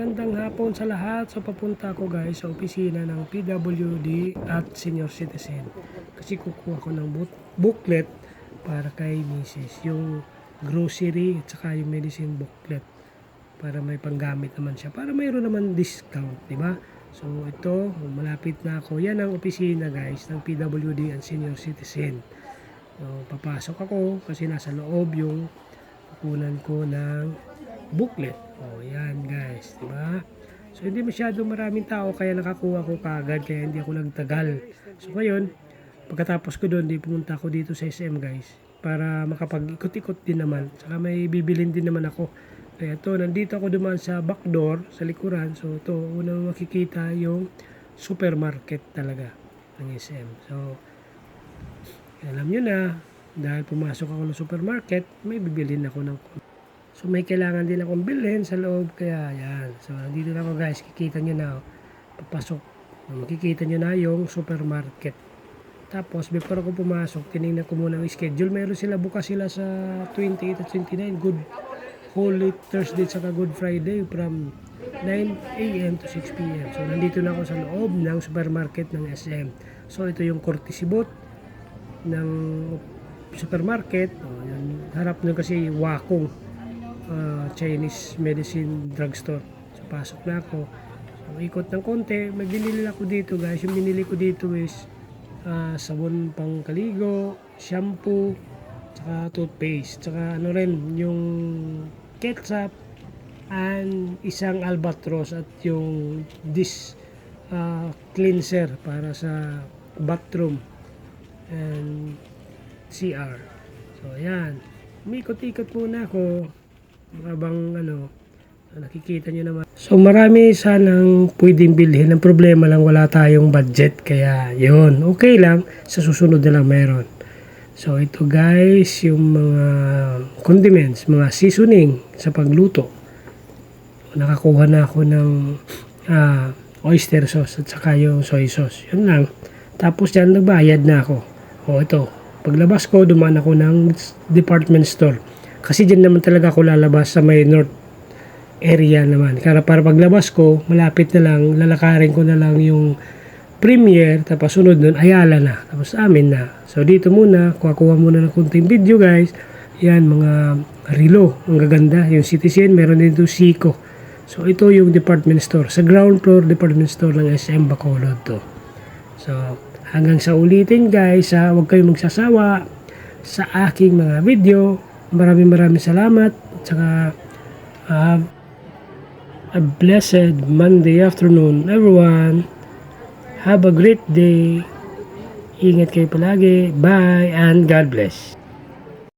magandang hapon sa lahat. So papunta ako guys sa opisina ng PWD at Senior Citizen. Kasi kukuha ko ng book- booklet para kay Mrs. Yung grocery at saka yung medicine booklet para may panggamit naman siya. Para mayroon naman discount, di ba? So ito, malapit na ako. Yan ang opisina guys ng PWD and Senior Citizen. So, papasok ako kasi nasa loob yung kukunan ko ng booklet. O, yan guys, di ba? So, hindi masyado maraming tao kaya nakakuha ko kagad kaya hindi ako nagtagal. So, ngayon, pagkatapos ko doon, di pumunta ako dito sa SM guys para makapag-ikot-ikot din naman. Saka may bibilin din naman ako. Kaya to, nandito ako dumaan sa back door, sa likuran. So, to, unang makikita yung supermarket talaga ng SM. So, alam nyo na, dahil pumasok ako ng supermarket, may bibilin ako ng So may kailangan din akong bilhin sa loob kaya yan. So nandito na ako guys, kikita nyo na. oh. Papasok. Makikita nyo na yung supermarket. Tapos before ako pumasok, tinignan ko muna ang schedule. Meron sila bukas sila sa 28 at 29. Good Holy Thursday at Good Friday from 9 a.m. to 6 p.m. So nandito na ako sa loob ng supermarket ng SM. So ito yung courtesy booth ng supermarket. Oh, yan. Harap nyo kasi Wakong uh, Chinese medicine drugstore. So, pasok na ako. So, ikot ng konti. May ako dito guys. Yung binili ko dito is uh, sabon pang kaligo, shampoo, tsaka toothpaste. Tsaka ano rin, yung ketchup, and isang albatros at yung this uh, cleanser para sa bathroom and CR. So, ayan. Umikot-ikot muna ako habang ano, nakikita nyo naman. So marami sanang pwedeng bilhin. Ang problema lang wala tayong budget. Kaya yon okay lang. Sa susunod na lang meron. So ito guys, yung mga condiments, mga seasoning sa pagluto. Nakakuha na ako ng ah, oyster sauce at saka yung soy sauce. Yun lang. Tapos yan, nagbayad na ako. O ito, paglabas ko, dumaan ako ng department store. Kasi dyan naman talaga ako lalabas sa may north area naman. Kaya para paglabas ko, malapit na lang, lalakarin ko na lang yung premiere, tapos sunod nun, Ayala na. Tapos amin na. So dito muna, kuha-kuha muna ng kunting video guys. Yan, mga relo. Ang gaganda. Yung Citizen, meron din ito Seiko. So ito yung department store. Sa ground floor department store ng SM Bacolod to. So hanggang sa ulitin guys, ha, huwag kayong magsasawa sa aking mga video. Maraming maraming salamat. At saka have a blessed Monday afternoon everyone. Have a great day. Ingat kayo palagi. Bye and God bless.